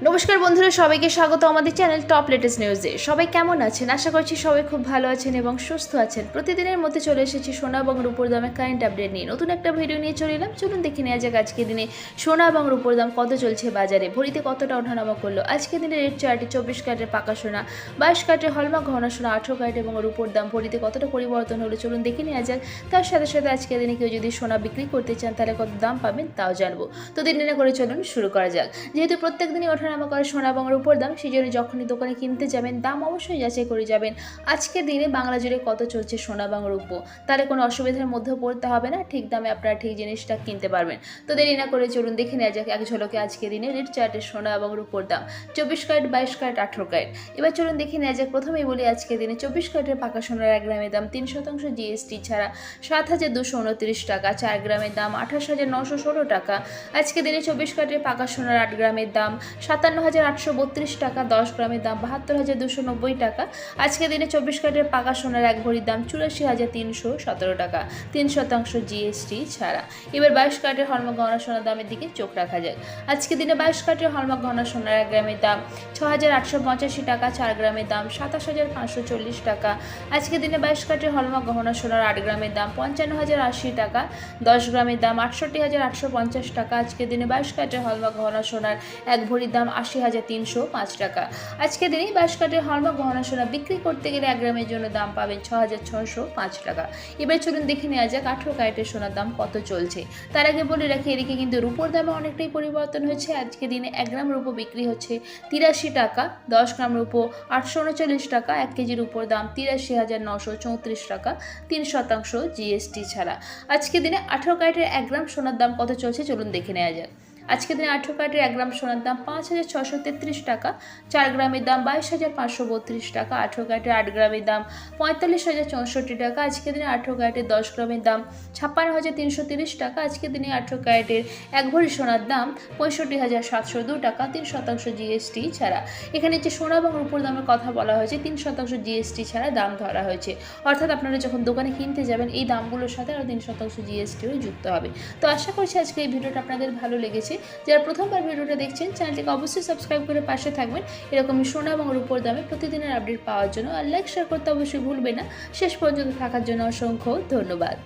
নমস্কার বন্ধুরা, সবাইকে স্বাগত আমাদের চ্যানেল টপ লেটেস্ট নিউজে। সবাই কেমন আছেন? আশা করছি সবাই খুব ভালো আছেন এবং সুস্থ আছেন। প্রতিদিনের মধ্যে চলে এসেছি সোনা এবং রূপোর দামে কারেন্ট আপডেট নিয়ে। নতুন একটা ভিডিও নিয়ে চলে এলাম। চলুন দেখে নেওয়া যাক আজকের দিনে সোনা এবং রূপোর দাম কত চলছে বাজারে। ভরিতে কতটা ওঠানামা করল? আজকের দিনে রেট চার্টে চব্বিশ ক্যারেটের পাকা সোনা, বাইশ ক্যারেটের হলমার্ক ঘন সোনা, আঠেরো ক্যারেট এবং রূপোর দাম ভরিতে কতটা পরিবর্তন হলো চলুন দেখে নেওয়া যাক। তার সাথে সাথে আজকের দিনে কেউ যদি সোনা বিক্রি করতে চান, তাহলে কত দাম পাবেন তাও জানব। তো দিনে করে চলুন শুরু করা যাক। যেহেতু প্রত্যেক দিনই ওঠানামা করে সোনা এবং রূপোর দাম সেই জন্য যখনই দোকানে কিনতে যাবেন, দাম অবশ্যই যাচাই করে যাবেন। আজকের দিনে বাংলা জুড়ে কত চলছে সোনা এবং রূপো তাহলে কোনো অসুবিধার মধ্যেও পড়তে হবে না, ঠিক দামে আপনারা ঠিক জিনিসটা কিনতে পারবেন। তো দেরি না করে চলুন দেখে নেওয়া যাক এক ঝলকে আজকের দিনে রেড চার্টে সোনা এবং রূপোর দাম, চব্বিশ ক্যারেট, বাইশ ক্যারেট, আঠেরো ক্যারেট। এবার চলুন দেখে নেওয়া যাক, প্রথমেই বলি আজকের দিনে চব্বিশ ক্যারেটের পাকা সোনার এক গ্রামের দাম তিন শতাংশ জিএসটি ছাড়া সাত হাজার দুশো উনত্রিশ টাকা, চার গ্রামের দাম আঠাশ হাজার নশো ষোলো টাকা। আজকে দিনে চব্বিশ ক্যারেটের পাকা সোনার আট গ্রামের দাম সাতান্ন হাজার আটশো বত্রিশ টাকা, দশ গ্রামের দাম বাহাত্তর হাজার দুশো নব্বই টাকা। আজকে দিনে চব্বিশ ক্যারেটের পাকা সোনার এক ভরির দাম চুরাশি হাজার তিনশো সতেরো টাকা, তিন শতাংশ জিএসটি ছাড়া। এবার বাইশ ক্যারেটের হলমার্ক গহনা সোনার দামের দিকে চোখ রাখা যায় আজকে দিনে বাইশ ক্যারেটের হলমার্ক গহনা সোনার এক গ্রামের দাম ছ হাজার আটশো পঁচাশি টাকা, চার গ্রামের দাম সাতাশ হাজার পাঁচশো চল্লিশ টাকা। আজকে দিনে বাইশ ক্যারেটের হলমার্ক গহনা সোনার আট গ্রামের দাম পঞ্চান্ন হাজার আশি টাকা, দশ গ্রামের দাম আটষট্টি হাজার আটশো পঞ্চাশ টাকা। আজকে দিনে বাইশ ক্যারেটের হলমার্ক গহনা সোনার এক ভরির দাম আশি হাজার তিনশো পাঁচ টাকা। আজকে দিনে বাইশ ক্যারেটের হলমার্ক গহনা সোনা বিক্রি করতে গেলে এক গ্রামের জন্য দাম পাবেন ছ হাজার ছশো পাঁচ টাকা। এবার চলুন দেখে নেওয়া যাক আঠেরো ক্যারেটের সোনার দাম কত চলছে। তার আগে বলে রাখি, এদিকে কিন্তু রূপোর দামে অনেকটাই পরিবর্তন হয়েছে। আজকে দিনে এক গ্রাম রূপো বিক্রি হচ্ছে তিরাশি টাকা, দশ গ্রাম রূপো আটশো উনচল্লিশ টাকা, এক কেজির উপর দাম তিরাশি হাজার নশো চৌত্রিশ টাকা, তিন শতাংশ জিএসটি ছাড়া। আজকে দিনে আঠেরো ক্যারেটের এক গ্রাম সোনার দাম কত চলছে চলুন দেখে নেওয়া যাক। আজকে দিনে আঠেরো ক্যারেটের এক গ্রাম সোনার দাম পাঁচ হাজার ছশো তেত্রিশ টাকা। চার গ্রামের দাম বাইশ হাজার পাঁচশো বত্রিশ টাকা। আঠেরো ক্যারেটের আট গ্রামের দাম পঁয়তাল্লিশ হাজার চৌষট্টি টাকা। আজকে দিনে আঠেরো ক্যারেটের দশ গ্রামের দাম ছাপ্পান্ন হাজার তিনশো তিরিশ টাকা। আজকে দিনে আঠেরো ক্যারেটের এক ভরি সোনার দাম পঁয়ষট্টি হাজার সাতশো দু টাকা, তিন শতাংশ জিএসটি ছাড়া। এখানে যে সোনা এবং রূপোর দামের কথা বলা হয়েছে, তিন শতাংশ জিএসটি ছাড়া দাম ধরা হয়েছে। অর্থাৎ আপনারা যখন দোকানে কিনতে যাবেন, এই দামগুলোর সাথে আরও তিন শতাংশ জিএসটিও যুক্ত হবে। তো আশা করছি আজকে এই ভিডিওটা আপনাদের ভালো লেগেছে। যারা প্রথমবার ভিডিওটা দেখছেন, চ্যানেলটিকে অবশ্যই সাবস্ক্রাইব করে পাশে থাকবেন। এরকমই সোনা এবং রূপোর দামে প্রতিদিনের আপডেট পাওয়ার জন্য আর লাইক শেয়ার করতে অবশ্যই ভুলবে না। শেষ পর্যন্ত থাকার জন্য অসংখ্য ধন্যবাদ।